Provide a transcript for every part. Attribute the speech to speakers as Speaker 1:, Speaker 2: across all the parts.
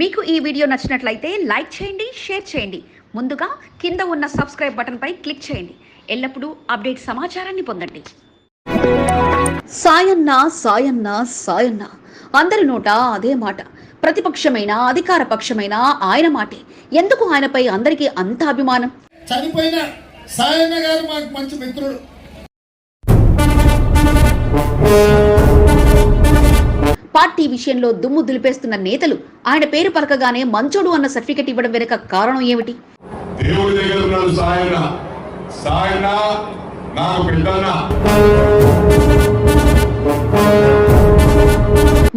Speaker 1: మీకు ఈ వీడియో నచ్చినట్లయితే లైక్ చేయండి షేర్ చేయండి. ముందుగా కింద ఉన్న సబ్స్క్రైబ్ బటన్పై క్లిక్ చేయండి. ఎల్లప్పుడూ అప్డేట్ సమాచారాన్ని పొందండి. సాయన్న సాయన్న సాయన్న. అందరి నోట అదే మాట. ప్రతిపక్షమైన అధికార పక్షమైన ఆయన మాటే. ఎందుకు ఆయనపై అందరికీ అంత అభిమానం?
Speaker 2: చనిపోయిన సాయన్న గారు మాకు మంచి మిత్రుడు.
Speaker 1: పార్టీ విషయంలో దుమ్ము దులిపేస్తున్న నేతలు ఆయన పేరు పలకగానే మంచోడు అన్న సర్టిఫికెట్ ఇవ్వడం వెనుక కారణం ఏమిటి?
Speaker 3: దేవుడి దగ్గర ఉన్నాడు సాయన సాయన నాకు బిడ్డన్న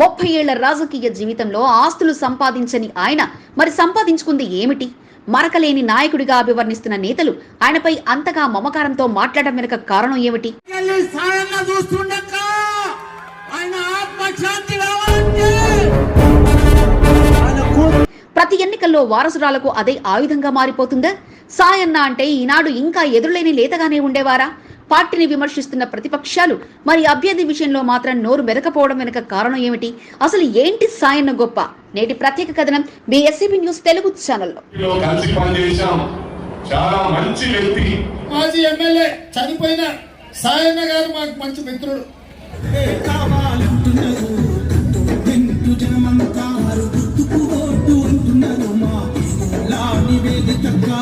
Speaker 1: ముప్పై ఏళ్ళ రాజకీయ జీవితంలో ఆస్తులు సంపాదించని ఆయన మరి సంపాదించుకుంది ఏమిటి? మరకలేని నాయకుడిగా అభివర్ణిస్తున్న నేతలు ఆయనపై అంతగా మమకారంతో మాట్లాడడం వెనుక కారణం ఏమిటి?
Speaker 2: ఆయన ఆత్మశాంతి
Speaker 1: ప్రతి ఎన్నికల్లో వారసురాలకు అదే ఆయుధంగా మారిపోతుందా? సాయన్న అంటే ఈనాడు ఇంకా ఎదురులేని లేతగానే ఉండేవారా? పార్టీని విమర్శిస్తున్న ప్రతిపక్షాలు మరి అభ్యర్థి విషయంలో మాత్రం నోరు మెరకపోవడం వెనుక కారణం ఏమిటి? అసలు ఏంటి సాయన్న గొప్ప? నేటి ప్రత్యేక కథనం బిఎస్సీబీ న్యూస్ తెలుగు ఛానల్లో.
Speaker 3: లో కలిసి పనిచేశాం. చాలా మంచి వ్యక్తి.
Speaker 2: మాజీ ఎమ్మెల్యే చనిపోయిన సాయన్న గారు మాకు మంచి మిత్రుడు.
Speaker 4: ఇలా నివేదికగా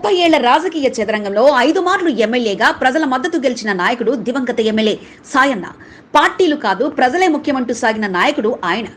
Speaker 1: ముప్పై ఏళ్ళ రాజకీయ చదరంగంలో ఐదు మార్లు ఎమ్మెల్యేగా ప్రజల మద్దతు గెలిచిన నాయకుడు దివంగత ఎమ్మెల్యే సాయన్న. పార్టీలు కాదు ప్రజలే ముఖ్యమంటూ సాగిన నాయకుడు ఆయన.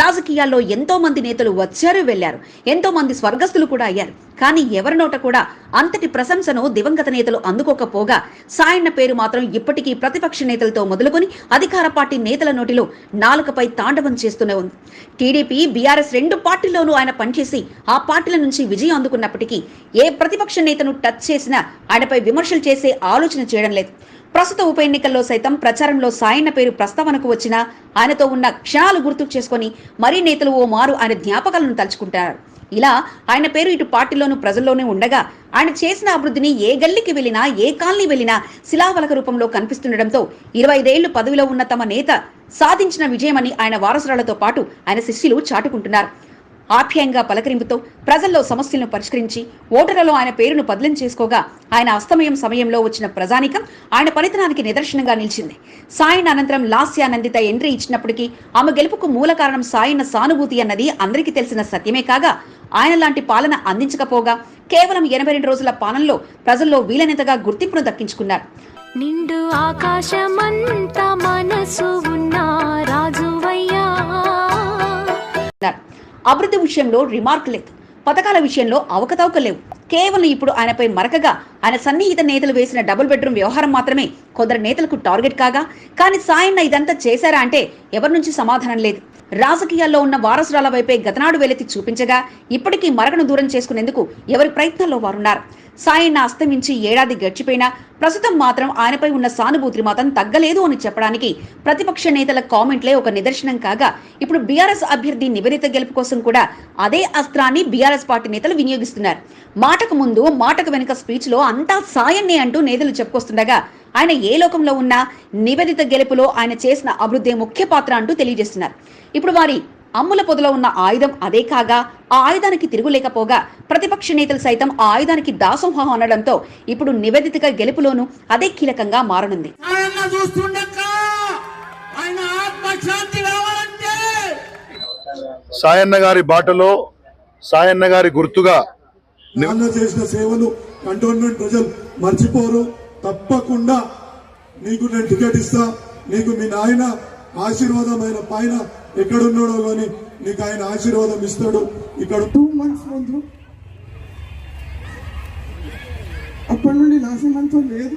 Speaker 1: రాజకీయాల్లో ఎంతో మంది నేతలు వచ్చారు వెళ్ళారు ఎంతో మంది స్వర్గస్థులు కూడా అయ్యారు. కానీ ఎవరి నోట కూడా అంతటి ప్రశంసను దివంగత నేతలు అందుకోకపోగా సాయన్న పేరు మాత్రం ఇప్పటికీ ప్రతిపక్ష నేతలతో మొదలుకొని అధికార పార్టీ నేతల నోటిలో నాలుకపై తాండవం చేస్తూనే ఉంది. టీడీపీ బీఆర్ఎస్ రెండు పార్టీల్లోనూ ఆయన పనిచేసి ఆ పార్టీల నుంచి విజయం అందుకున్నప్పటికీ ఏ ప్రతిపక్ష నేతను టచ్ చేసినా ఆయనపై విమర్శలు చేసే ఆలోచన చేయడం లేదు. ప్రస్తుత ఉప ఎన్నికల్లో సైతం ప్రచారంలో సాయన్న పేరు ప్రస్తావనకు వచ్చినా ఆయనతో ఉన్న క్షణాలు గుర్తుకు చేసుకొని మరీ నేతలు ఓ మారు ఆయన జ్ఞాపకాలను తలుచుకుంటారు. ఇలా ఆయన పేరు ఇటు పార్టీలోనూ ప్రజల్లోనే ఉండగా ఆయన చేసిన అభివృద్ధిని ఏ గల్లీకి వెళ్ళినా ఏ కాలనీ వెళ్ళినా శిలావలక రూపంలో కనిపిస్తుండటంతో ఇరవై ఐదేళ్ళు పదవిలో ఉన్న తమ నేత సాధించిన విజయమని ఆయన వారసురాలతో పాటు ఆయన శిష్యులు చాటుకుంటున్నారు. ఆప్యాయంగా పలకరింపుతో ప్రజల్లో సమస్యలను పరిష్కరించి ఓటర్లలో ఆయన పేరును బదిలం చేసుకోగా ఆయన అస్తమయం సమయంలో వచ్చిన ప్రజానికం ఆయన పనితనానికి నిదర్శనంగా నిలిచింది. సాయన్ అనంతరం లాస్యానందిత ఎంట్రీ ఇచ్చినప్పటికీ ఆమె గెలుపుకు మూల కారణం సాయన్న సానుభూతి అన్నది అందరికీ తెలిసిన సత్యమే కాగా ఆయన లాంటి పాలన అందించకపోగా కేవలం ఎనభై రెండు రోజుల పాలనలో ప్రజల్లో వీలైనంతగా గుర్తింపును దక్కించుకున్నారు.
Speaker 5: నిండు ఆకాశమంత మనసు ఉన్న రాజువయ్యా.
Speaker 1: అభివృద్ధి విషయంలో రిమార్క్ లేదు. పథకాల విషయంలో అవకతవక లేవు. కేవలం ఇప్పుడు ఆయనపై మరకగా ఆయన సన్నిహిత నేతలు వేసిన డబుల్ బెడ్రూమ్ వ్యవహారం మాత్రమే కొందరు నేతలకు టార్గెట్ కాగా కానీ సాయన్న ఇదంతా చేశారా అంటే ఎవరి నుంచి సమాధానం లేదు. రాజకీయాల్లో ఉన్న వారసురాల వైపే గతనాడు వెలెత్తి చూపించగా ఇప్పటికీ మరకను దూరం చేసుకునేందుకు ఎవరి ప్రయత్నాల్లో వారున్నారు? సాయన్న అస్తమించి ఏడాది గడిచిపోయినా ప్రస్తుతం మాత్రం ఆయనపై ఉన్న సానుభూతి మాత్రం తగ్గలేదు అని చెప్పడానికి ప్రతిపక్ష నేతల కామెంట్లే ఒక నిదర్శనం కాగా ఇప్పుడు బీఆర్ఎస్ అభ్యర్థి నివేదిత గెలుపు కోసం కూడా అదే అస్త్రాన్ని బీఆర్ఎస్ పార్టీ నేతలు వినియోగిస్తున్నారు. మాటకు ముందు మాటకు వెనుక స్పీచ్లో అంతా సాయన్నే అంటూ నేతలు చెప్పుకొస్తుండగా ఆయన ఏ లోకంలో ఉన్నా నివేదిత గెలుపులో ఆయన చేసిన అభివృద్ధి ముఖ్య పాత్ర అంటూ తెలియజేస్తున్నారు. ఇప్పుడు వారి అమ్ముల పొదలో ఉన్న ఆయుధం అదే కాగా ఆ ఆయుధానికి తిరుగులేకపోగా ప్రతిపక్ష నేతలు సైతం ఆ ఆయుధానికి దాసోహం అనడంతో ఇప్పుడు నివేదితగా గెలుపులోనూ అదే కీలకంగా మారనుంది.
Speaker 2: సాయన్న
Speaker 6: గారి బాటలో సాయన్న గారి గుర్తుగా
Speaker 7: నాన్న చేసిన సేవలు కంటోన్మెంట్ ప్రజలు మర్చిపోరు. తప్పకుండా నీకు నేను టికెట్ ఇస్తా నీకు మీ నాయన ఆశీర్వాదమైన పైన ఎక్కడున్నాడో కానీ నీకు ఆయన ఆశీర్వాదం ఇస్తాడు. ఇక్కడ
Speaker 8: టూ మంత్స్ ముందు అప్పటి నుండి నా సంబంధంతో లేదు.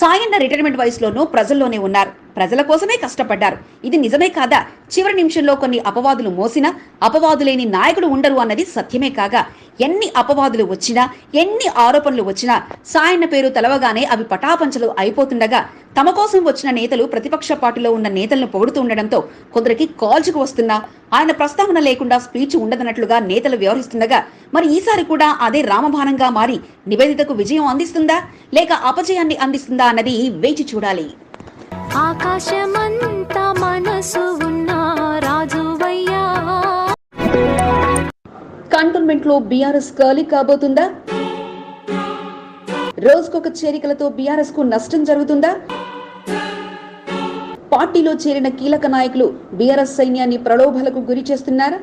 Speaker 1: సాయన్న రిటైర్మెంట్ వయసులోనూ ప్రజల్లోనే ఉన్నారు. ప్రజల కోసమే కష్టపడ్డారు. ఇది నిజమే కాదా? చివరి నిమిషంలో కొన్ని అపవాదులు మోసినా అపవాదులేని నాయకుడు ఉండరు అన్నది సత్యమే కాగా ఎన్ని అపవాదులు వచ్చినా ఎన్ని ఆరోపణలు వచ్చినా సాయన్న పేరు తెలవగానే అవి పటాపంచలు అయిపోతుండగా తమ కోసం వచ్చిన నేతలు ప్రతిపక్ష పార్టీలో ఉన్న నేతలను పొగుడుతూ ఉండడంతో కొందరికి కాల్చుకు వస్తున్నా ఆయన ప్రస్తావన లేకుండా స్పీచ్ ఉండదన్నట్లుగా నేతలు వ్యవహరిస్తుండగా మరి ఈసారి కూడా అదే రామబాణంగా మారి నివేదితకు విజయం అందిస్తుందా? లేక అపజయాన్ని అందిస్తుందా అన్నది వేచి చూడాలి.
Speaker 5: ఆకాశమంత మనసు
Speaker 1: కంటోన్మెంట్లో బీఆర్ఎస్ కాబోతుందా? రోజుకొక చేరికలతో బీఆర్ఎస్కు నష్టం జరుగుతుందా? పార్టీలో చేరిన కీలక నాయకులు బీఆర్ఎస్ సైన్యాన్ని ప్రలోభాలకు గురి చేస్తున్నారా?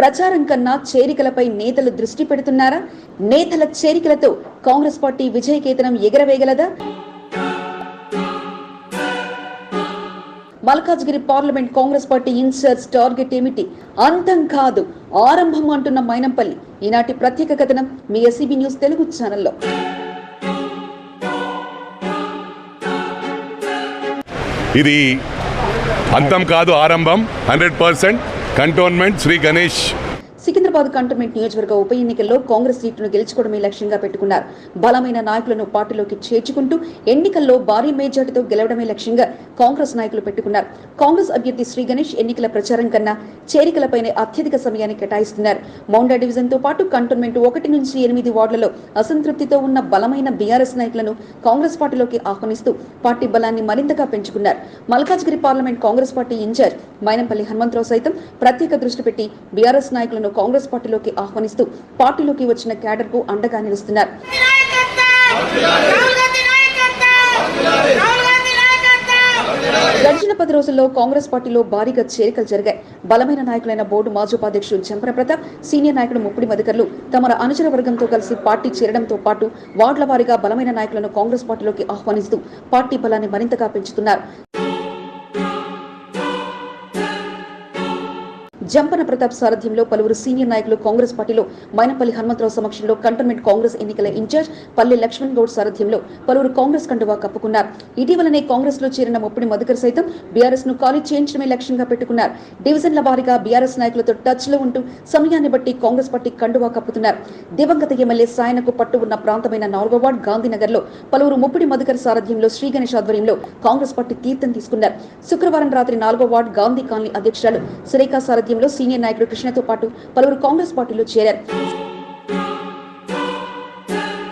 Speaker 1: ప్రచారం కన్నా చేరికలపై నేతలు దృష్టి పెడుతున్నారా? నేతల చేరికలతో కాంగ్రెస్ పార్టీ విజయకేతనం ఎగరవేయగలదా? Malkajgiri parliament Congress party incharge target ఏమిటి? అంతం కాదు ఆరంభం అంటున్న మైనంపల్లి. ఈనాటి ప్రత్యేక కథనం మీ ఎస్సీబీ న్యూస్ తెలుగు ఛానల్లో.
Speaker 3: ఇది అంతం కాదు ఆరంభం. Hundred percent cantonment Shri Ganesh.
Speaker 1: Secunderabad cantonment నియోజకవర్గ ఉప ఎన్నికల్లో కాంగ్రెస్ సీటును గెలుచుకోవడమే లక్ష్యంగా పెట్టుకున్నారు. బలమైన నాయకులను పార్టీలోకి చేర్చుకుంటూ ఎన్నికల్లో భారీ మెజార్టీతో గెలవడమే లక్ష్యంగా కాంగ్రెస్ నాయకులు పెట్టుకున్నారు. కాంగ్రెస్ అభ్యర్థి శ్రీ గణేష్ ఎన్నికల ప్రచారం కన్నా చేరికలపైనే అత్యధిక సమయాన్ని కేటాయిస్తున్నారు. మౌండా డివిజన్తో పాటు కంటోన్మెంట్ ఒకటి నుంచి ఎనిమిది వార్డులలో అసంతృప్తితో ఉన్న బలమైన బీఆర్ఎస్ నాయకులను కాంగ్రెస్ పార్టీలోకి ఆహ్వానిస్తూ పార్టీ బలాన్ని మరింతగా పెంచుకున్నారు. Malkajgiri parliament Congress party incharge Mynampally Hanumantharao సైతం ప్రత్యేక దృష్టి పెట్టి బీఆర్ఎస్ నాయకులను కాంగ్రెస్ పార్టీలోకి ఆహ్వానిస్తూ పార్టీలోకి వచ్చిన క్యాడర్కు అండగా నిలుస్తున్నారు. గడిచిన పది రోజుల్లో కాంగ్రెస్ పార్టీలో భారీగా చేరికలు జరిగాయి. బలమైన నాయకులైన బోర్డు మాజీ ఉపాధ్యక్షుడు చెంపన ప్రతాప్ సీనియర్ నాయకుడు ముప్పిడి మధికర్లు తమ అనుచర వర్గంతో కలిసి పార్టీ చేరడంతో పాటు వార్డుల వారీగా బలమైన నాయకులను కాంగ్రెస్ పార్టీలోకి ఆహ్వానిస్తూ పార్టీ బలాన్ని మరింతగా పెంచుతున్నారు. జంపన ప్రతాప్ సారథ్యంలో పలువురు సీనియర్ నాయకులు కాంగ్రెస్ పార్టీలో మైనపల్లి హనుమంతరావు సమక్షంలో కంటోన్మెంట్ కాంగ్రెస్ ఎన్నికల ఇన్ఛార్జ్ పల్లె లక్ష్మణ్ గౌడ్ సారథ్యంలో పలువురు కాంగ్రెస్ కండువా కప్పుకున్నారు. ఇటీవలనే కాంగ్రెస్లో చేరిన ముప్పిడి మధుకర్ సైతం బీఆర్ఎస్ను ఖాళీ చేయించడమే లక్ష్యంగా పెట్టుకున్నారు. డివిజన్ల వారీగా బీఆర్ఎస్ నాయకులతో టచ్లో ఉంటూ సమయాన్ని బట్టి కాంగ్రెస్ పార్టీ కండువా కప్పుతున్నారు. దివంగత ఎమ్మెల్యే సాయనకు పట్టు ఉన్న ప్రాంతమైన నాలుగో వార్డ్ గాంధీనగర్లో పలువురు ముప్పిడి మధుకర్ సారథ్యంలో శ్రీ గణేష్ ఆధ్వర్యంలో కాంగ్రెస్ పార్టీ తీర్థం తీసుకున్నారు. శుక్రవారం రాత్రి నాలుగో వార్డ్ గాంధీ కాలనీ అధ్యక్షురాలు సురేఖ సారథ్యంలో సీనియర్ నాయకుడు కృష్ణతో పాటు పలువురు కాంగ్రెస్ పార్టీలో చేరారు.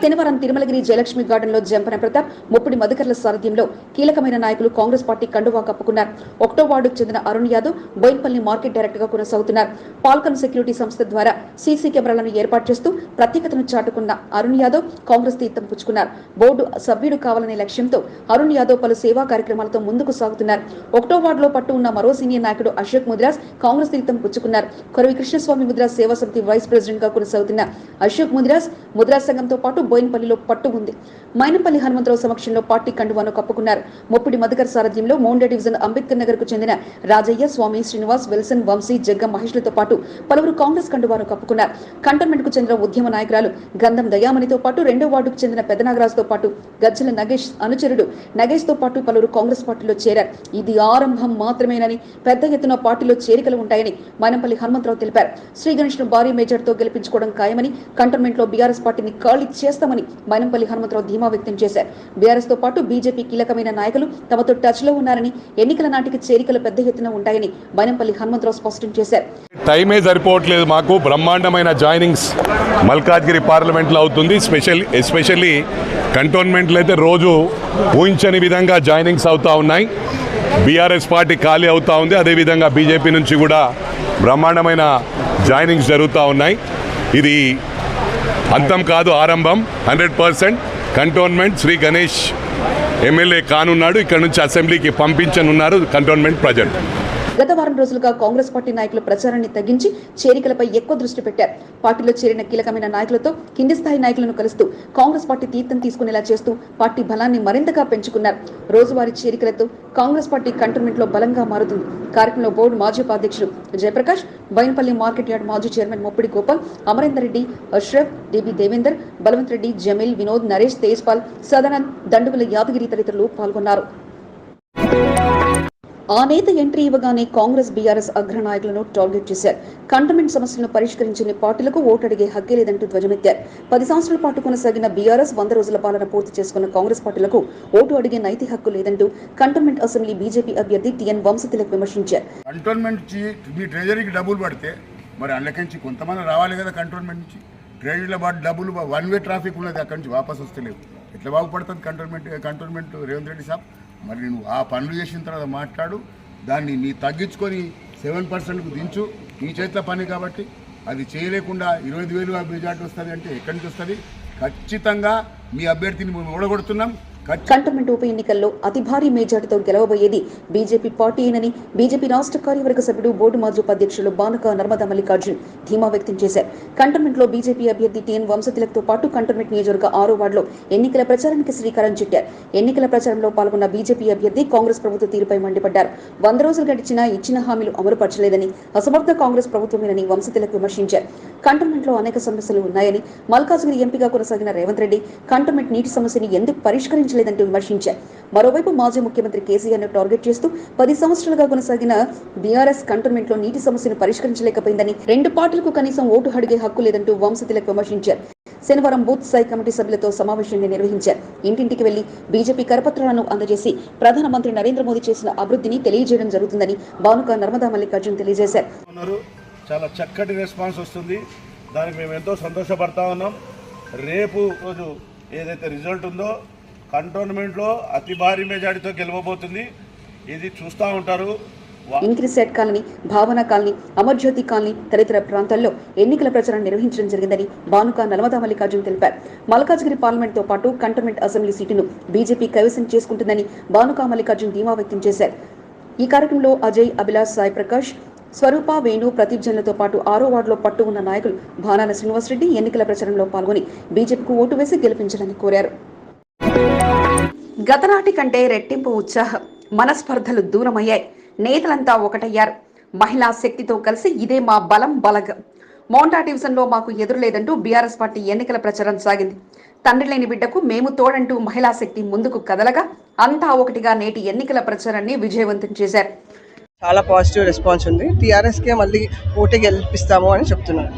Speaker 1: శనివారం తిరుమలగిరి జయలక్ష్మి గార్డెన్లో జంపన ప్రతాప్ ముప్పిడి మధుకర్ల సారథ్యంలో కీలకమైన నాయకులు కాంగ్రెస్ పార్టీ కండువా కప్పుకున్నారు. ఒకటో వార్డుకు చెందిన అరుణ్ యాదవ్ బోయిన్పల్లి మార్కెట్ డైరెక్టర్గా కొనసాగుతున్నారు. పాల్కన్ సెక్యూరిటీ సంస్థ ద్వారా సీసీ కెమెరాలను ఏర్పాటు చేస్తూ ప్రత్యేకతను చాటుకున్న అరుణ్ యాదవ్ కాంగ్రెస్ తీర్థం పుచ్చుకున్నారు. బోర్డు సభ్యుడు కావాలనే లక్ష్యంతో అరుణ్ యాదవ్ పలు సేవా కార్యక్రమాలతో ముందుకు సాగుతున్నారు. ఒకటో వార్డులో పట్టు ఉన్న మరో సీనియర్ నాయకుడు అశోక్ ముద్రాస్ కాంగ్రెస్ తీర్థం పుచ్చుకున్నారు. కొరవి కృష్ణస్వామి ముద్రాస్ సేవా సమితి వైస్ ప్రెసిడెంట్గా కొనసాగుతున్న అశోక్ ముద్రాస్ ముద్రాస్ సంఘంతో పాటు బోయిన్పల్లిలో పట్టు ఉంది మైనంపల్లి హనుమంతరావు సమక్షంలో పార్టీ కండువాను కప్పుకున్నారు. ముప్పిడి మధుకర్ సారథ్యంలో మౌండే డివిజన్ అంబేద్కర్ నగర్కు చెందిన రాజయ్య స్వామి శ్రీనివాస్ విల్సన్ వంశీ జగ్గం మహేష్లతో పాటు పలువురు కాంగ్రెస్ కండువాను కప్పుకున్నారు. కంటోన్మెంట్కు చెందిన ఉద్యమ నాయకురాలు గంధం దయామణితో పాటు రెండో వార్డుకు చెందిన పెద్దనాగరాజుతో పాటు గజ్జల నగేష్ అనుచరుడు నగేష్తో పాటు పలువురు కాంగ్రెస్ పార్టీలో చేరారు. ఇది ఆరంభం మాత్రమేనని పెద్ద ఎత్తున పార్టీలో చేరికలు ఉంటాయని మైనంపల్లి హనుమంతరావు తెలిపారు. శ్రీ ను భారీ మేజర్తో గెలిపించుకోవడం ఖాయమని కంటోన్మెంట్లో బీఆర్ఎస్ పార్టీని ఖాళీ చేస్తామని మైనంపల్లి హనుమంతరావు ధీమా వ్యక్తం చేశారు. బీఆర్ఎస్తో పాటు బీజేపీ కీలకమైన నాయకులు తమతో టచ్లో ఉన్నారని ఎన్నికల నాటికి చేరికలు పెద్ద ఎత్తున ఉంటాయని మైనంపల్లి హనుమంతరావు స్పష్టం చేశారు.
Speaker 3: టైమే సరిపోవట్లేదు మాకు బ్రహ్మాండమైన జాయినింగ్స్ మల్కాజ్గిరి పార్లమెంట్లో అవుతుంది. స్పెషల్ ఎస్పెషల్లీ కంటోన్మెంట్లో అయితే రోజు ఊహించని విధంగా జాయినింగ్స్ అవుతా ఉన్నాయి. బీఆర్ఎస్ పార్టీ ఖాళీ అవుతా ఉంది. అదేవిధంగా బీజేపీ నుంచి కూడా బ్రహ్మాండమైన జాయినింగ్స్ జరుగుతూ ఉన్నాయి. ఇది అంతం కాదు ఆరంభం. Hundred percent cantonment Shri Ganesh MLA కానున్నాడు. ఇక్కడ నుంచి అసెంబ్లీకి పంపించనున్నారు కంటోన్మెంట్ ప్రజెంట్
Speaker 1: గత వారం రోజులుగా కాంగ్రెస్ పార్టీ నాయకులు ప్రచారాన్ని తగ్గించి చేరికలపై ఎక్కువ దృష్టి పెట్టారు. పార్టీలో చేరిన కీలకమైన నాయకులతో కింది స్థాయి నాయకులను కలుస్తూ కాంగ్రెస్ పార్టీ తీర్థం తీసుకునేలా చేస్తూ పార్టీ బలాన్ని మరింతగా పెంచుకున్నారు. రోజువారీ చేరికలతో కాంగ్రెస్ పార్టీ కంటోన్మెంట్లో బలంగా మారుతుంది. కార్యక్రమంలో బోర్డు మాజీ ఉపాధ్యక్షుడు జయప్రకాష్ బైన్పల్లి మార్కెట్ యార్డ్ మాజీ చైర్మన్ ముప్పిడి గోపాల్ అమరేందర్ రెడ్డి అష్రఫ్ డిబి దేవేందర్ బలవంత్ రెడ్డి జమీల్ వినోద్ నరేష్ తేజ్పాల్ సదానంద్ దండుగుల యాదగిరి తదితరులు పాల్గొన్నారు. ఆ నేత ఎంట్రీ ఇవ్వగానే కాంగ్రెస్ బీఆర్ఎస్ అగ్రనాయకులను టార్గెట్ చేశారు. కంటోన్మెంట్ సమస్యలను పరిష్కరించని పార్టీలకు ఓటు అడిగే హక్కే లేదంటూ ధ్వజమెత్తారు. పది సంవత్సరాల పాటు కొనసాగిన బీఆర్ఎస్ వంద రోజుల పాలన పూర్తి చేసుకున్న కాంగ్రెస్ పార్టీలకు ఓటు అడిగే నైతిక హక్కు లేదంటూ కంటోన్మెంట్ అసెంబ్లీ బీజేపీ అభ్యర్థి టిఎన్ వంశతిలక్ విమర్శించారు.
Speaker 9: కంటోన్మెంట్ మీ ట్రెజరీకి డబ్బులు పడితే మరి అందులోకించి కొంతమంది రావాలి కదా కంటోన్మెంట్ నుంచి. ట్రెజరీలో పాటు డబ్బులు వన్ వే ట్రాఫిక్ ఉన్నది అక్కడి నుంచి వాపస్ వస్తలేవు. ఎట్లా బాగుపడుతుంది కంటోన్మెంట్ కంటోన్మెంట్ రేవంత్ రెడ్డి సాబ్? మరి నువ్వు ఆ పనులు చేసిన తర్వాత మాట్లాడు దాన్ని నీ తగ్గించుకొని సెవెన్ పర్సెంట్కు దించు నీ చేతిలో పని కాబట్టి. అది చేయలేకుండా ఇరవై వేలు మెజార్టీ వస్తుంది అంటే ఎక్కడి నుంచి వస్తుంది? ఖచ్చితంగా మీ అభ్యర్థిని మేము ఓడగొడుతున్నాం.
Speaker 1: కంటోన్మెంట్ ఉప ఎన్నికల్లో అతి భారీ మెజార్టీతో గెలవబోయేది బీజేపీ పార్టీనని బీజేపీ రాష్ట్ర కార్యవర్గ సభ్యుడు బోర్డు మాజీ ఉపాధ్యక్షులు బానుక నర్మదా మల్లికార్జున్ ధీమా వ్యక్తం చేశారు. కంటోన్మెంట్లో బీజేపీ అభ్యర్థి టీఎన్ వంశతిలక్తో పాటు కంటోన్మెంట్ నియోజకవర్గ ఆరో వార్డులో ఎన్నికల ప్రచారానికి శ్రీకారం చుట్టారు. ఎన్నికల ప్రచారంలో పాల్గొన్న బీజేపీ అభ్యర్థి కాంగ్రెస్ ప్రభుత్వ తీరుపై మండిపడ్డారు. వంద రోజులు గడిచినా ఇచ్చిన హామీలు అమలుపరచలేదని అసమర్థ కాంగ్రెస్ ప్రభుత్వమేనని వంశతిలక్ విమర్శించారు. కంటోన్మెంట్లో అనేక సమస్యలు ఉన్నాయని మల్కాజ్గిరి ఎంపీగా కొనసాగిన రేవంత్ రెడ్డి కంటోన్మెంట్ నీటి సమస్యని ఎందుకు పరిష్కరించారు పరిష్కరించలేదంటూ విమర్శించారు. మరోవైపు మాజీ ముఖ్యమంత్రి కేసీఆర్ను టార్గెట్ చేస్తూ పది సంవత్సరాలుగా కొనసాగిన బీఆర్ఎస్ కంటోన్మెంట్లో నీటి సమస్యను పరిష్కరించలేకపోయిందని రెండు పార్టీలకు కనీసం ఓటు అడిగే హక్కు లేదంటూ వంశతిలకు విమర్శించారు. శనివారం బూత్ స్థాయి కమిటీ సభ్యులతో సమావేశాన్ని నిర్వహించారు. ఇంటింటికి వెళ్ళి బీజేపీ కరపత్రాలను అందజేసి ప్రధానమంత్రి నరేంద్ర మోదీ చేసిన అభివృద్ధిని తెలియజేయడం జరుగుతుందని బానుక నర్మదా మల్లికార్జున్ తెలియజేశారు.
Speaker 6: చాలా చక్కటి రెస్పాన్స్ వస్తుంది. దానికి మేము ఎంతో సంతోషపడతా ఉన్నాం. రేపు రోజు ఏదైతే రిజల్ట్ ఉందో కంటోన్మెంట్లో అతి భారీ మెజార్టీతో గెలవబోతుంది. ఇది చూస్తూ ఉంటారు.
Speaker 1: ఇంక్రిసెట్ colony Bhavana colony Amarjyoti colony తదితర ప్రాంతాల్లో ఎన్నికల ప్రచారం నిర్వహించడం జరిగిందని బానుక నలమదా మల్లికార్జున్ తెలిపారు. మల్కాజ్గిరి పార్లమెంట్తో పాటు కంటోన్మెంట్ అసెంబ్లీ సీటును బీజేపీ కైవసం చేసుకుంటుందని బానుక మల్లికార్జున్ ధీమా వ్యక్తం చేశారు. ఈ కార్యక్రమంలో అజయ్ అభిలాష్ సాయి ప్రకాష్ స్వరూప వేణు ప్రదీప్ జన్లతో పాటు ఆరో వార్డులో పట్టు ఉన్న నాయకులు భానాల శ్రీనివాసరెడ్డి ఎన్నికల ప్రచారంలో పాల్గొని బీజేపీకి ఓటు వేసి గెలిపించాలని కోరారు. గతనాటి కంటే రెట్టింపు ఉత్సాహం మనస్పర్ధలు దూరమయ్యాయి. నేతలంతా ఒకటయ్యారు. మహిళా శక్తితో కలిసి ఇదే మా బలం బలగం. మోంటా డివిజన్లో మాకు ఎదురులేదంటూ బీఆర్ఎస్ పార్టీ ఎన్నికల ప్రచారం సాగింది. తండ్రి లేని బిడ్డకు మేము తోడంటూ మహిళా శక్తి ముందుకు కదలగా అంతా ఒకటిగా నేటి ఎన్నికల ప్రచారాన్ని విజయవంతం చేశారు.
Speaker 8: చాలా పాజిటివ్ రెస్పాన్స్ ఉంది. టీఆర్ఎస్కే మళ్ళీ ఓటే గెలిపిస్తాము అని చెప్తున్నారు.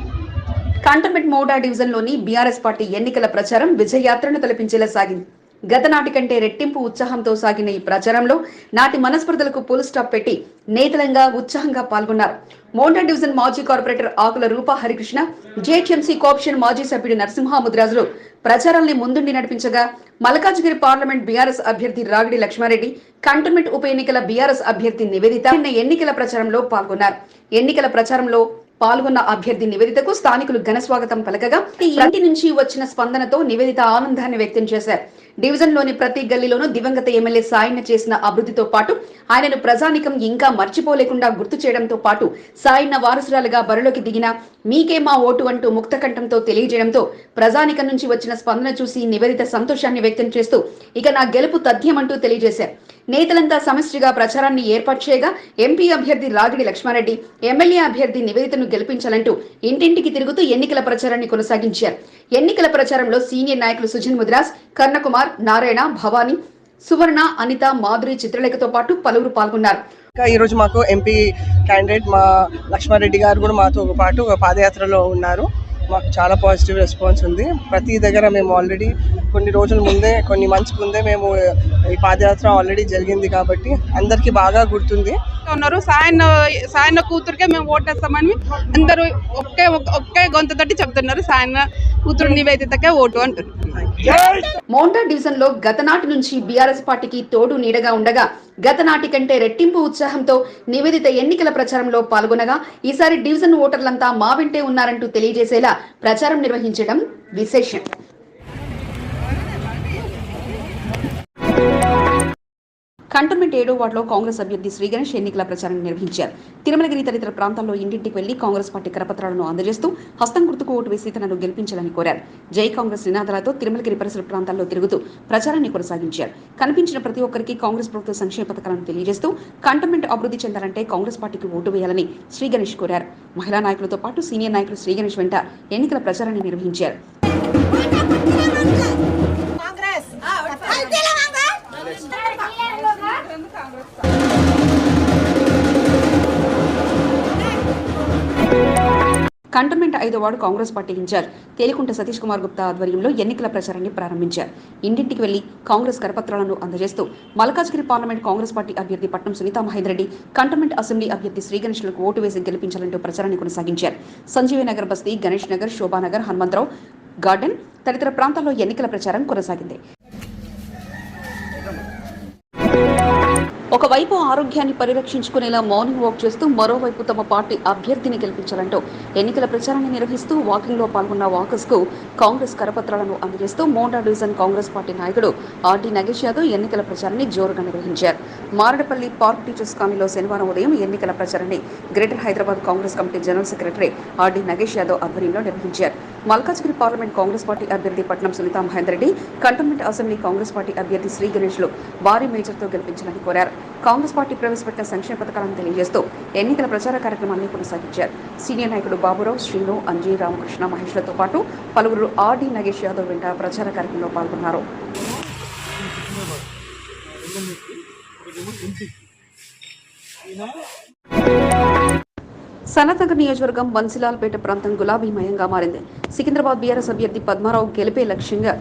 Speaker 1: కంటోన్మెంట్ మోడా డివిజన్లోని బీఆర్ఎస్ పార్టీ ఎన్నికల ప్రచారం విజయయాత్రను తలపించేలా సాగింది. గత నాటి కంటే రెట్టింపు ఉత్సాహంతో సాగిన ఈ ప్రచారంలో నాటి మనస్పర్ధలకు పుల్ స్టాప్ పెట్టి నేతలంగా ఉత్సాహంగా పాల్గొన్నారు. మోండా డివిజన్ మాజీ corporator Akula Rupa Harikrishna GHMC co-option మాజీ సభ్యుడు నరసింహ ముద్రాజులు ప్రచారాన్ని ముందుండి నడిపించగా మల్కాజ్గిరి పార్లమెంట్ బీఆర్ఎస్ అభ్యర్థి రాగిడి లక్ష్మారెడ్డి కంటోన్మెంట్ ఉప ఎన్నికల బీఆర్ఎస్ అభ్యర్థి నివేదిత నిన్న ఎన్నికల ప్రచారంలో పాల్గొన్నారు. ఎన్నికల ప్రచారంలో పాల్గొన్న అభ్యర్థి నివేదితకు స్థానికులు ఘన స్వాగతం పలకగా ఇంటి నుంచి వచ్చిన స్పందనతో నివేదిత ఆనందాన్ని వ్యక్తం చేశారు. డివిజన్లోని ప్రతి గల్లీలోనూ దివంగత ఎమ్మెల్యే సాయన్న చేసిన అభివృద్ధితో పాటు ఆయనను ప్రజానికం ఇంకా మర్చిపోలేకుండా గుర్తు చేయడంతో పాటు సాయన్న వారసురాలుగా బరిలోకి దిగిన మీకే మా ఓటు అంటూ ముక్తకంఠంతో తెలియజేయడంతో ప్రజానికం నుంచి వచ్చిన స్పందన చూసి నివేదిత సంతోషాన్ని వ్యక్తం చేస్తూ ఇక నా గెలుపు తథ్యమంటూ తెలియజేశారు. నేతలంతా సమష్టిగా ప్రచారాన్ని ఏర్పాటు చేయగా ఎంపీ అభ్యర్థి రాగిడి లక్ష్మారెడ్డి ఎమ్మెల్యే అభ్యర్థి నివేదితను గెలిపించాలంటూ ఇంటింటికి తిరుగుతూ ఎన్నికల ప్రచారాన్ని కొనసాగించారు. ఎన్నికల ప్రచారంలో సీనియర్ నాయకులు సుజన్ ముద్రాస్ కర్ణకుమార్ నారాయణ భవానీ సువర్ణ అనిత మాధురి చిత్రలేఖతో పాటు పలువురు పాల్గొన్నారు.
Speaker 8: ఇంకా ఈరోజు మాకు ఎంపీ క్యాండిడేట్ మా లక్ష్మారెడ్డి గారు కూడా మాతో పాటు పాదయాత్రలో ఉన్నారు. మాకు చాలా పాజిటివ్ రెస్పాన్స్ ఉంది. ప్రతి దగ్గర మేము ఆల్రెడీ కొన్ని రోజుల ముందే కొన్ని మంత్స్ ముందే మేము ఈ పాదయాత్ర ఆల్రెడీ జరిగింది కాబట్టి అందరికీ బాగా గుర్తుంది.
Speaker 10: ఉన్నారు. సాయన్న సాయన్న కూతురుకే మేము ఓటేస్తామని అందరూ ఒకే ఒకే గొంతుతోటి చెప్తున్నారు. సాయన్న కూతురు నివేదితకే ఓటు అంటున్నారు.
Speaker 1: మోండా డివిజన్లో గతనాటి నుంచి బీఆర్ఎస్ పార్టీకి తోడు నీడగా ఉండగా గతనాటి కంటే రెట్టింపు ఉత్సాహంతో నివేదిత ఎన్నికల ప్రచారంలో పాల్గొనగా ఈసారి డివిజన్ ఓటర్లంతా మా వెంటే ఉన్నారంటూ తెలియజేసేలా ప్రచారం నిర్వహించడం విశేషం. కంటోన్మెంట్ ఏడో వార్డులో కాంగ్రెస్ అభ్యర్థి శ్రీ గణేష్ ఎన్నికల ప్రచారం నిర్వహించారు. తిరుమలగిరి తదితర ప్రాంతాల్లో ఇంటింటికి వెళ్ళి కాంగ్రెస్ పార్టీ కరపత్రాలను అందజేస్తూ హస్తం గుర్తుకు ఓటు వేసి తనను గెలిపించాలని కోరారు. జై కాంగ్రెస్ నినాదాలతో తిరుమలగిరి పరిసర ప్రాంతాల్లో తిరుగుతూ ప్రచారాన్ని కొనసాగించారు. కనిపించిన ప్రతి ఒక్కరికి కాంగ్రెస్ ప్రభుత్వ సంక్షేమ పథకాలను తెలియజేస్తూ కంటోన్మెంట్ అభివృద్ధి చెందాలంటే కాంగ్రెస్ పార్టీకి ఓటు వేయాలని శ్రీ గణేష్ కోరారు. మహిళా నాయకులతో పాటు సీనియర్ నాయకులు శ్రీ గణేష్ వెంట ఎన్నికల ప్రచారాన్ని నిర్వహించారు. కంటోన్మెంట్ ఐదో ward Congress party incharge Telikunta Satish Kumar Gupta ఆధ్వర్యంలో ఎన్నికల ప్రచారాన్ని ప్రారంభించారు. ఇంటింటికి వెళ్ళి కాంగ్రెస్ కరపత్రాలను అందజేస్తూ మల్కాజ్గిరి పార్లమెంట్ కాంగ్రెస్ పార్టీ అభ్యర్థి పట్నం సునీతా మహేందర్ రెడ్డి కంటోన్మెంట్ అసెంబ్లీ అభ్యర్థి శ్రీ గణేష్లకు ఓటు వేసి గెలిపించాలంటూ ప్రచారాన్ని కొనసాగించారు. సంజీవి నగర్ బస్తీ గణేష్ నగర్ శోభానగర్ హనుమంతరావు గార్డెన్ తదితర ప్రాంతాల్లో ఎన్నికల ప్రచారం కొనసాగింది. ఒకవైపు ఆరోగ్యాన్ని పరిరక్షించుకునేలా మార్నింగ్ వాక్ చేస్తూ మరోవైపు తమ పార్టీ అభ్యర్థిని గెలిపించాలంటూ ఎన్నికల ప్రచారాన్ని నిర్వహిస్తూ వాకింగ్లో పాల్గొన్న వాకర్స్కు కాంగ్రెస్ కరపత్రాలను అందజేస్తూ మోండా డివిజన్ కాంగ్రెస్ పార్టీ నాయకుడు ఆర్డీ నగేష్ యాదవ్ ఎన్నికల ప్రచారాన్ని జోరుగా నిర్వహించారు. మారడపల్లి పార్క్ టీచర్స్ కాలనీలో శనివారం ఉదయం ఎన్నికల ప్రచారాన్ని greater Hyderabad Congress committee general secretary RD Nagesh Yadav ఆధ్వర్యంలో నిర్వహించారు. మల్కాజ్గిరి పార్లమెంట్ కాంగ్రెస్ పార్టీ అభ్యర్థి Patnam Sunitha Mahender Reddy cantonment assembly Congress party అభ్యర్థి శ్రీ గణేష్లు భారీ మేజర్తో గెలిపించాలని కోరారు. కాంగ్రెస్ పార్టీ ప్రవేశపెట్టిన సంక్షేమ పథకాలను తెలియజేస్తూ ఎన్నికల ప్రచార కార్యక్రమాన్ని కొనసాగించారు. సీనియర్ నాయకుడు బాబురావు శ్రీను అంజీ రామకృష్ణ మహేష్లతో పాటు పలువురు ఆర్డి నగేష్ యాదవ్ వెంట ప్రచార కార్యక్రమంలో పాల్గొన్నారు. సనతగర్ నియోజకవర్గం బన్సిలాల్పేట ప్రాంతం గులాబీమయంగా మారింది. సికింద్రాబాద్ బీఆర్ఎస్ అభ్యర్థి పద్మారావు గెలిపే లక్ష్యంగా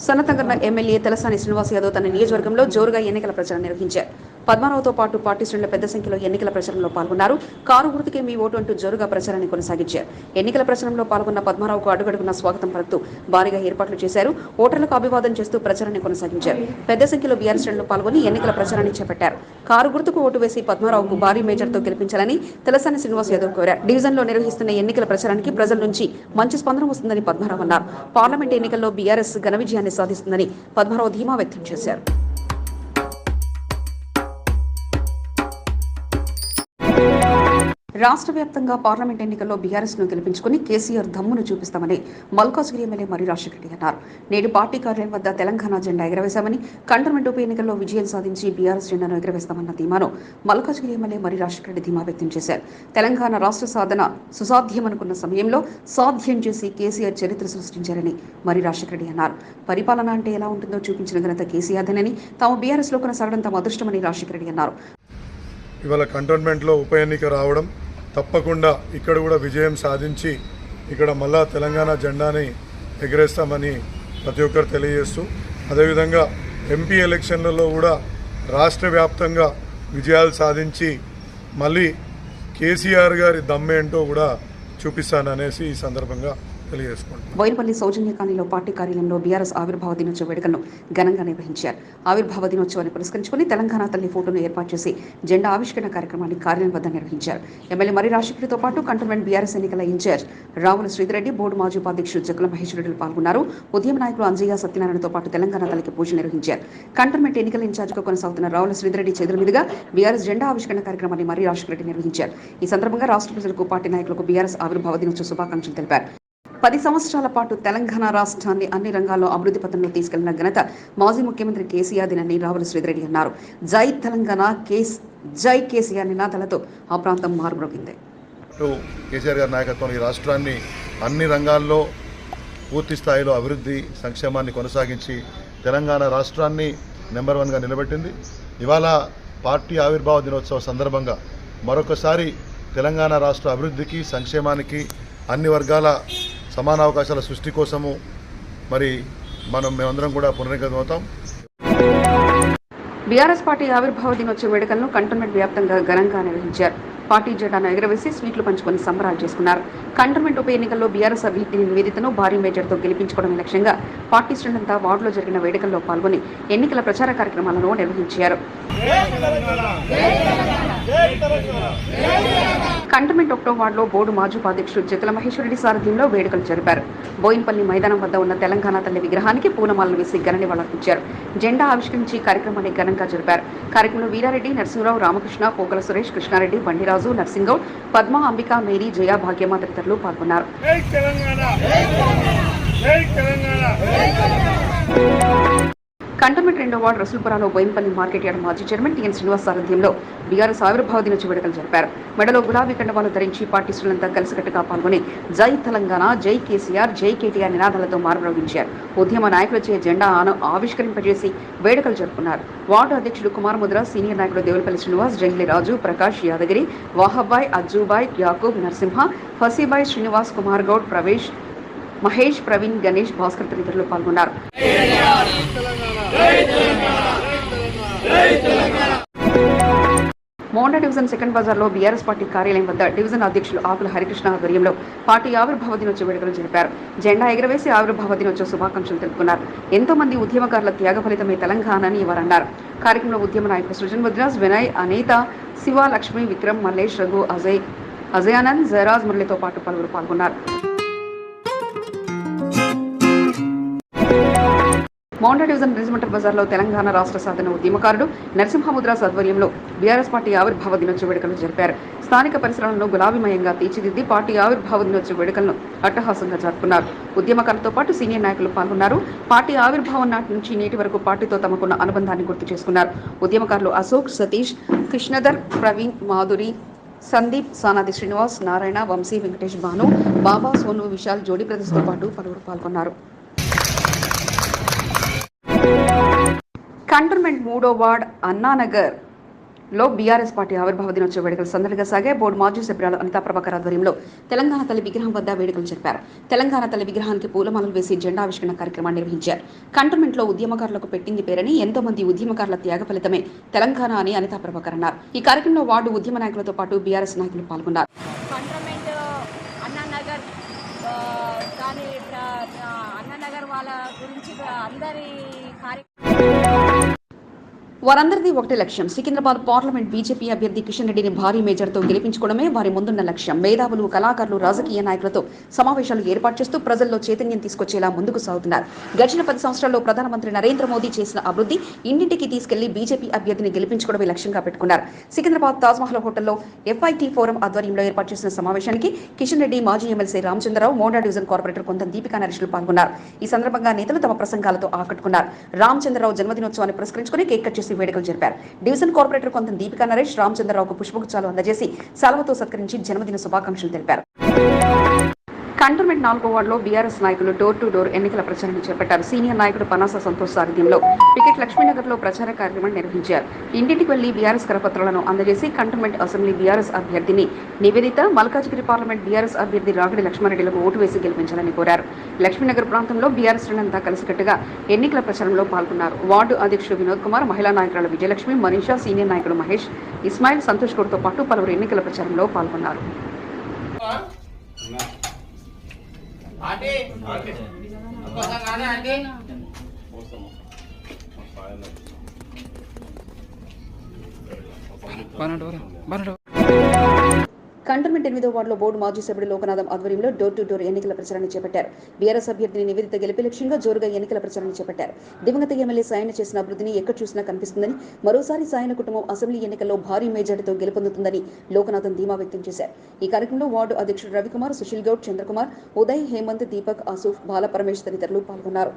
Speaker 1: సనతగర్న ఎమ్మెల్యే తలసాని శ్రీనివాస్ యాదవ్ తన నియోజకవర్గంలో జోరుగా ఎన్నికల ప్రచారం నిర్వహించారు. పద్మారావుతో పాటు పార్టీ శ్రేణుల పెద్ద సంఖ్యలో ఎన్నికల ప్రచారంలో పాల్గొన్నారు. కారు గుర్తుకే మీ ఓటు అంటూ జోరుగా ప్రచారాన్ని కొనసాగించారు. ఎన్నికల ప్రచారంలో పాల్గొన్న పద్మారావుకు అడుగడుగున స్వాగతం పలుకుతూ భారీగా ఏర్పాట్లు చేశారు. ఓటర్లకు అభివాదం చేస్తూ ప్రచారాన్ని కొనసాగించారు. పెద్ద సంఖ్యలో బీఆర్ శ్రేణులు పాల్గొని ఎన్నికల ప్రచారాన్ని చేపట్టారు. కారు గుర్తుకు ఓటు వేసి పద్మారావుకు భారీ మేజర్తో గెలిపించాలని తలసాని శ్రీనివాస్ యాదవ్ కోరారు. డివిజన్లో నిర్వహిస్తున్న ఎన్నికల ప్రచారానికి ప్రజల నుంచి మంచి స్పందన వస్తుందని పద్మారావు అన్నారు. పార్లమెంట్ ఎన్నికల్లో బీఆర్ఎస్ ఘన విజయాన్ని సాధిస్తుందని పద్మారావు ధీమా వ్యక్తం చేశారు. రాష్ట్ర వ్యాప్తంగా పార్లమెంట్ ఎన్నికల్లో బీఆర్ఎస్ను గెలిపించుకుని కేసీఆర్ దమ్మును చూపిస్తామని మల్కాజ్గిరి ఎమ్మెల్యే మరి రాజశేఖర రెడ్డి అన్నారు. నేడు పార్టీ కార్యాలయం వద్ద తెలంగాణ జెండా ఎగరవేశామని కంటోన్మెంట్ ఉప ఎన్నికల్లో విజయం సాధించి బీఆర్ఎస్ జెండాను ఎగరవేస్తామన్న ధీమాను మల్కాజ్గిరి ఎమ్మెల్యే మరి రాజశేఖర రెడ్డి ధీమా వ్యక్తం చేశారు. తెలంగాణ రాష్ట్ర సాధన సుసాధ్యమనుకున్న సమయంలో సాధ్యం చేసి కేసీఆర్ చరిత్ర సృష్టించారని మరి రాజశేఖర రెడ్డి అన్నారు. పరిపాలన అంటే ఎలా ఉంటుందో చూపించిన ఘనత కేసీఆర్దేనని తాము బీఆర్ఎస్లో కొనసాగడం తమ అదృష్టమని రాజశేఖర రెడ్డి అన్నారు.
Speaker 7: ఇవాళ కంటోన్మెంట్లో ఉప ఎన్నిక రావడం తప్పకుండా ఇక్కడ కూడా విజయం సాధించి ఇక్కడ మళ్ళా తెలంగాణ జెండాని ఎగరేస్తామని ప్రతి ఒక్కరు తెలియజేస్తూ అదేవిధంగా ఎంపీ ఎలక్షన్లలో కూడా రాష్ట్ర వ్యాప్తంగా విజయాలు సాధించి మళ్ళీ కేసీఆర్ గారి దమ్మేంటో కూడా చూపిస్తాననేసి ఈ సందర్భంగా తెలియజేసుకుంటాను
Speaker 1: బోయినపల్లి సౌజన్య కాలనీలో పార్టీ కార్యాలయంలో బీఆర్ఎస్ ఆవిర్భావ దినోత్సవ వేడుకలను ఘనంగా నిర్వహించారు. ఆవిర్భావ దినోత్సవాన్ని పురస్కరించుకుని తెలంగాణ తల్లి ఫోటోను ఏర్పాటు చేసి జెండా ఆవిష్కరణ కార్యక్రమాన్ని కార్యాలయం వద్ద నిర్వహించారు. ఎమ్మెల్యే మరి రాజశేఖరితో పాటు కంటోన్మెంట్ బీఆర్ఎస్ ఎన్నికల ఇన్ఛార్జ్ రావుల శ్రీధరెడ్డి బోర్డు మాజీ ఉపాధ్యక్షుడు జగల మహేష్ రెడ్డిలు పాల్గొన్నారు. ఉద్యమ నాయకులు అంజయ్య సత్యనారాయణతో పాటు తెలంగాణ తల్లికి పూజ నిర్వహించారు. కంటోన్మెంట్ ఎన్నికల ఇన్ఛార్జిగా కొనసాగుతున్న రావుల శ్రీధరెడ్డి చేతుల మీదుగా బీఆర్ఎస్ జెండా ఆవిష్కరణ కార్యక్రమాన్ని మరి రాజశేఖర రెడ్డి నిర్వహించారు. ఈ సందర్భంగా రాష్ట్ర ప్రజలకు పార్టీ నాయకులకు బీఆర్ఎస్ ఆవిర్భావ దినోత్సవ శుభాకాంక్షలు తెలిపారు. పది సంవత్సరాల పాటు తెలంగాణ రాష్ట్రాన్ని అన్ని రంగాల్లో అభివృద్ధి పథంలో తీసుకెళ్ళిన ఘనత మాజీ ముఖ్యమంత్రి కేసీఆర్ దినని రావుల శ్రీధరెడ్డి అన్నారు. జై తెలంగాణ కేస్ జై కేసీఆర్ నినాదాలతో ఆ ప్రాంతం మారుమ్రోగింది
Speaker 11: కేసీఆర్ గారి నాయకత్వం ఈ రాష్ట్రాన్ని అన్ని రంగాల్లో పూర్తి స్థాయిలో అభివృద్ధి సంక్షేమాన్ని కొనసాగించి తెలంగాణ రాష్ట్రాన్ని నెంబర్ వన్గా నిలబెట్టింది. ఇవాళ పార్టీ ఆవిర్భావ దినోత్సవ సందర్భంగా మరొకసారి తెలంగాణ రాష్ట్ర అభివృద్ధికి సంక్షేమానికి అన్ని వర్గాల సమాన అవకాశాల సృష్టి కోసము మరి మనం మేమందరం కూడా పునరంకితం అవుతాం.
Speaker 1: బీఆర్ఎస్ పార్టీ ఆవిర్భావ దినోత్సవ వేడుకలను కంటోన్మెంట్ వ్యాప్తంగా ఘనంగా నిర్వహించారు. పార్టీ జెండాను ఎగరవేసి స్వీట్లు పంచుకొని సంబరాలు చేసుకున్నారు. కంటోన్మెంట్ ఉప ఎన్నికల్లో బీఆర్ఎస్ అభ్యర్థి నివేదితను భారీ మేజర్తో గెలిపించుకోవడం లక్ష్యంగా పార్టీ శ్రేణులంతా వార్డులో జరిగిన వేడుకల్లో పాల్గొని ఎన్నికల ప్రచార కార్యక్రమాలను నిర్వహించారు. కంటమెంట్ ఒకటో వార్డులో బోర్డు మాజీ ఉపాధ్యక్షుడు జతుల మహేశ్వరరెడ్డి సారథ్యంలో వేడుకలు జరిపారు. బోయిన్పల్లి మైదానం వద్ద ఉన్న తెలంగాణ తల్లి విగ్రహానికి పూలమాలలు వేసి ఘన నివాళులర్పించారు జెండా ఆవిష్కరించి కార్యక్రమాన్ని ఘనంగా జరిపారు. కార్యక్రమంలో వీరారెడ్డి నరసింహరావు రామకృష్ణ పోకల సురేష్ కృష్ణారెడ్డి బండిరాజు నర్సింగౌడ్ పద్మ అంబిక మేరీ జయ భాగ్యమ్మ తదితరులు పాల్గొన్నారు. కంటోన్మెంట్ రెండో వార్డు రసూల్పురాలో బోయిన్పల్లి మార్కెట్ యార్డ్ మాజీ చైర్మన్ టీఎన్ శ్రీనివాస్ సారథ్యంలో బీఆర్ఎస్ ఆవిర్భావ దినోత్సవ వేడుకలు జరిపారు. మెడలో గులాబీ కండవాలు ధరించి పార్టీ శ్రేణులంతా కలిసికట్టుగా పాల్గొని జై తెలంగాణ జై కేసీఆర్ జై కేటీఆర్ నినాదాలతో మారుమ్రోగించారు ఉద్యమ నాయకులచే జెండా ఆవిష్కరింపజేసి వేడుకలు జరుపుకున్నారు. వార్డు అధ్యక్షుడు కుమార్ ముద్ర సీనియర్ నాయకుడు దేవులపల్లి శ్రీనివాస్ జంగ్లీ రాజు ప్రకాష్ యాదగిరి వాహబాయ్ అజ్జుబాయ్ యాకూబ్ నరసింహ ఫసీబాయ్ శ్రీనివాస్ కుమార్ గౌడ్ ప్రవేశ్ మహేష్ ప్రవీణ్ గణేష్ భాస్కర్ తదితరులు పాల్గొన్నారు. మోండా డివిజన్ సెకండ్ బజార్లో బీఆర్ఎస్ పార్టీ కార్యాలయం వద్ద డివిజన్ అధ్యక్షులు ఆకుల హరికృష్ణ ఆధ్వర్యంలో పార్టీ ఆవిర్భావ దినోత్సవ వేడుకలు జరిపారు. జెండా ఎగరవేసి ఆవిర్భావ దినోత్సవ శుభాకాంక్షలు తెలుపుకున్నారు. ఎంతో మంది ఉద్యమకారుల త్యాగ ఫలితమే తెలంగాణ అని వారు అన్నారు కార్యక్రమంలో ఉద్యమ నాయకులు సృజన్ ముద్రాజ్ వినయ్ అనిత శివ లక్ష్మి విక్రమ్ మల్లేష్ రఘు అజయ్ అజయానంద్ జయరాజ్ మురళితో పాటు పలువురు పాల్గొన్నారు. మౌండా డివిజన్ రెజిమెంటల్ బజార్లో తెలంగాణ రాష్ట్ర సాధన ఉద్యమకారుడు నరసింహముద్రాస్ ఆధ్వర్యంలో బీఆర్ఎస్ పార్టీ ఆవిర్భావ దినోత్సవ వేడుకలు జరిపారు. స్థానిక పరిసరాలను గులాబీమయంగా తీర్చిదిద్ది పార్టీ ఆవిర్భావ దినోత్సవ వేడుకలను అట్టహాసంగా జరుపుకున్నారు. ఉద్యమకారులతో పాటు సీనియర్ నాయకులు పాల్గొన్నారు. పార్టీ ఆవిర్భావం నాటి నుంచి నేటి వరకు పార్టీతో తమకున్న అనుబంధాన్ని గుర్తు చేసుకున్నారు. ఉద్యమకారులు అశోక్ సతీష్ కృష్ణధర్ ప్రవీణ్ మాధురి సందీప్ సానాది శ్రీనివాస్ నారాయణ వంశీ వెంకటేష్ భాను బాబా సోను విశాల్ జోడి ప్రదర్శనతో పాటు పలువురు పాల్గొన్నారు. కంటోన్మెంట్ మూడో వార్డ్ అన్నానగర్లో బీఆర్ఎస్ పార్టీ ఆవిర్భావ దినోత్సవ వేడుకలు సందడిగా సాగే బోర్డు మాజీ సభ్యురాలు అనితా ప్రభాకర్ ఆధ్వర్యంలో తెలంగాణ తల్లి విగ్రహం వద్ద వేడుకలు జరిపారు. తెలంగాణ తల్లి విగ్రహానికి పూలమాలలు వేసి జెండా ఆవిష్కరణ కార్యక్రమాన్ని నిర్వహించారు. కంటోన్మెంట్లో ఉద్యమకారులకు పెట్టింది పేరని ఎంతో మంది ఉద్యమకారుల త్యాగ ఫలితమే తెలంగాణ అని అనితా ప్రభాకర్ అన్నారు. ఈ కార్యక్రమంలో వార్డు ఉద్యమ నాయకులతో పాటు బీఆర్ఎస్ నాయకులు పాల్గొన్నారు.
Speaker 12: కంటోన్మెంట్ అన్నానగర్ వాళ్ళ గురించి అందరి
Speaker 1: వారందరిది ఒకటే లక్ష్యం. సికింద్రాబాద్ పార్లమెంట్ బీజేపీ అభ్యర్థి కిషన్ రెడ్డిని భారీ మేజర్తో గెలిపించుకోవడమే వారి ముందున్న లక్ష్యం. మేధావులు కళాకారులు రాజకీయ నాయకులతో సమావేశాలు ఏర్పాటు చేస్తూ ప్రజల్లో చైతన్యం తీసుకొచ్చేలా ముందుకు సాగుతున్నారు. గడిచిన పది సంవత్సరాల్లో ప్రధానమంత్రి నరేంద్ర మోదీ చేసిన అభివృద్ధి ఇంటింటికి తీసుకెళ్ళి బీజేపీ అభ్యర్థిని గెలిపించుకోవడమే లక్ష్యంగా పెట్టుకున్నారు. సికింద్రాబాద్ తాజ్మహల్ హోటల్లో ఎఫ్ఐటీ ఫోరం ఆధ్వర్యంలో ఏర్పాటు చేసిన సమావేశానికి కిషన్ రెడ్డి మాజీ MLC Ramachandra Rao Monda division corporator Kontha Deepika నరేష్లు పాల్గొన్నారు. ఈ సందర్భంగా నేతలు తమ ప్రసంగాలతో ఆకట్టుకున్నారు. రామచంద్రరావు జన్మదినోత్సవాన్ని పురస్కరించుకుని కేక్ కట్ చేసి వేడుకలు జరిపారు. డివిజన్ కార్పొరేటర్ కొంత దీపికా నరేష్ రామచంద్రరావుకు పుష్పగుచ్చాలు అందజేసి సెలవుతో సత్కరించి జన్మదిన శుభాకాంక్షలు తెలిపారు. కంటోన్మెంట్ నాలుగో వార్డులో బీఆర్ఎస్ నాయకులు డోర్ టు డోర్ ఎన్నికల ప్రచారం చేపట్టారు. సీనియర్ నాయకుడు పనాస సంతోష్ సారథ్యంలో టికెట్ లక్ష్మీనగర్లో ప్రచార కార్యక్రమం నిర్వహించారు. ఇంటింటికి వెళ్ళి బీఆర్ఎస్ కరపత్రాలను అందజేసి కంటోన్మెంట్ అసెంబ్లీ బీఆర్ఎస్ అభ్యర్థిని నివేదిత మల్కాజ్గిరి పార్లమెంట్ బీఆర్ఎస్ అభ్యర్థి రాగడి లక్ష్మారెడ్డిలకు ఓటు వేసి గెలిపించాలని కోరారు. లక్ష్మీనగర్ ప్రాంతంలో బీఆర్ఎస్ శ్రేణంతా కలిసికట్టుగా ఎన్నికల ప్రచారంలో పాల్గొన్నారు. వార్డు అధ్యక్షుడు వినోద్ కుమార్ మహిళా నాయకురాలు విజయలక్ష్మి మనీషా సీనియర్ నాయకుడు మహేష్ ఇస్మాయిల్ సంతోష్ గౌడ్తో పాటు పలువురు ఎన్నికల ప్రచారంలో పాల్గొన్నారు. ఆంటీ ఒక్కోసారి రానే ఆంటీ బాగా బాగా కంటోన్మెంట్ ఎనిమిదో వార్డులో బోర్డు మాజీ సభ్యుడు లోకనాథం ఆధ్వర్యంలో డోర్ టు డోర్ ఎన్నికల ప్రచారాన్ని చేపట్టారు. బీఆర్ఎస్ అభ్యర్థిని నివేదిత గెలిపే లక్ష్యంగా జోరుగా ఎన్నికల ప్రచారాన్ని చేపట్టారు. దివంగత ఎమ్మెల్యే సాయన చేసిన అభివృద్ధిని ఎక్కడ చూసినా కనిపిస్తుందని మరోసారి సాయన కుటుంబం అసెంబ్లీ ఎన్నికల్లో భారీ మెజార్టీతో గెలుపొందుతుందని లోకనాథం ధీమా వ్యక్తం చేశారు. ఈ కార్యక్రమంలో వార్డు అధ్యక్షుడు రవికుమార్ సుశీల్ గౌడ్ చంద్రకుమార్ ఉదయ్ హేమంత్ దీపక్ ఆసూఫ్ బాల పరమేష్ తదితరులు పాల్గొన్నారు.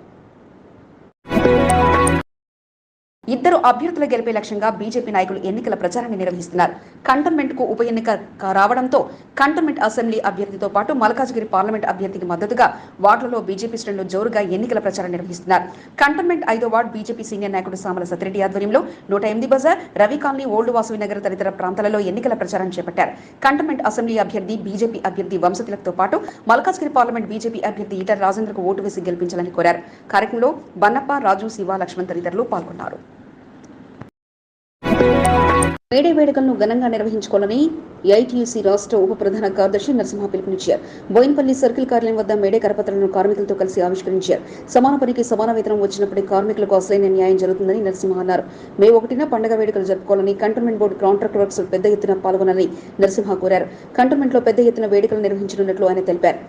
Speaker 1: ఇద్దరు అభ్యర్థుల గెలిపే లక్ష్యంగా బీజేపీ నాయకులు ఎన్నికల ప్రచారాన్ని నిర్వహిస్తున్నారు. కంటోన్మెంట్కు ఉప ఎన్నిక రావడంతో కంటోన్మెంట్ అసెంబ్లీ అభ్యర్థితో పాటు మల్కాజ్గిరి పార్లమెంట్ అభ్యర్థికి మద్దతుగా వార్డులలో బీజేపీ శ్రేణులు జోరుగా ఎన్నికల ప్రచారం నిర్వహిస్తున్నారు. కంటోన్మెంట్ ఐదో వార్డు బీజేపీ సీనియర్ నాయకుడు సామల సత్రెడ్డి ఆధ్వర్యంలో నూట ఎనిమిది బజార్ రవి కాలనీ ఓల్డ్ వాసవి నగర్ తదితర ప్రాంతాలలో ఎన్నికల ప్రచారం చేపట్టారు. కంటోన్మెంట్ అసెంబ్లీ అభ్యర్థి బీజేపీ అభ్యర్థి వంశతిలక్తో పాటు మల్కాజ్గిరి పార్లమెంట్ బీజేపీ అభ్యర్థి ఈటర్ రాజేంద్రకు ఓటు వేసి గెలిపించాలని కోరారు. కార్యక్రమంలో బన్నప్ప రాజు శివ లక్ష్మణ్ తదితరులు పాల్గొన్నారు. మేడే వేడుకలను ఘనంగా నిర్వహించుకోవాలని ఐటీయూసీ రాష్ట్ర ఉప ప్రధాన కార్యదర్శి నరసింహ పిలుపునిచ్చారు. బోయిన్పల్లి సర్కిల్ కార్యాలయం వద్ద మేడే కరపత్రాలను కార్మికులతో కలిసి ఆవిష్కరించారు. సమాన పనికి సమాన వేతనం వచ్చినప్పటికీ కార్మికులకు అసలైన న్యాయం జరుగుతుందని నరసింహ అన్నారు. మే ఒకటిన పండగ వేడుకలు జరుపుకోవాలని కంటోన్మెంట్ బోర్డు కాంట్రాక్ట్ వర్క్స్ పెద్ద ఎత్తున పాల్గొనాలని నరసింహ కోరారు. కంటోన్మెంట్లో పెద్ద ఎత్తున వేడుకలు నిర్వహించనున్నట్లు ఆయన తెలిపారు.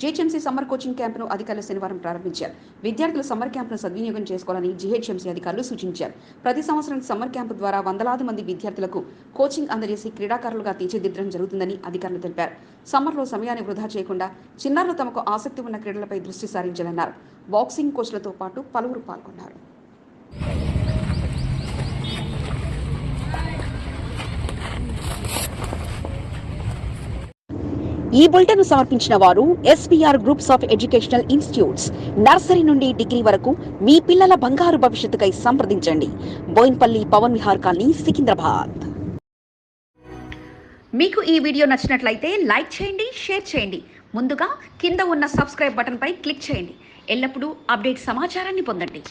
Speaker 1: జీహెచ్ఎంసీ సమ్మర్ కోచింగ్ క్యాంపును అధికారులు శనివారం ప్రారంభించారు. విద్యార్థులు సమ్మర్ క్యాంపును సద్వినియోగం చేసుకోవాలని జీహెచ్ఎంసీ అధికారులు సూచించారు. ప్రతి సంవత్సరం సమ్మర్ క్యాంపు ద్వారా వందలాది మంది విద్యార్థులకు కోచింగ్ అందజేసి క్రీడాకారులుగా తీర్చిదిద్దడం జరుగుతుందని అధికారులు తెలిపారు. సమ్మర్లో సమయాన్ని వృధా చేయకుండా చిన్నారులు తమకు ఆసక్తి ఉన్న క్రీడలపై దృష్టి సారించాలన్నారు. బాక్సింగ్ కోచ్లతో పాటు పలువురు పాల్గొన్నారు. ఈ బులెటిన్ సమర్పించిన వారు SPR groups of educational institutes nursery నుండి డిగ్రీ వరకు మీ పిల్లల బంగారు భవిష్యత్తుకై సంప్రదించండి. బోయిన్పల్లి పవన్ విహార్ కాలనీ సికింద్రాబాద్. మీకు ఈ వీడియో నచ్చినట్లయితే లైక్ చేయండి షేర్ చేయండి. ముందుగా కింద ఉన్న సబ్స్క్రైబ్ బటన్పై క్లిక్ చేయండి. ఎల్లప్పుడూ అప్డేట్ సమాచారాన్ని పొందండి.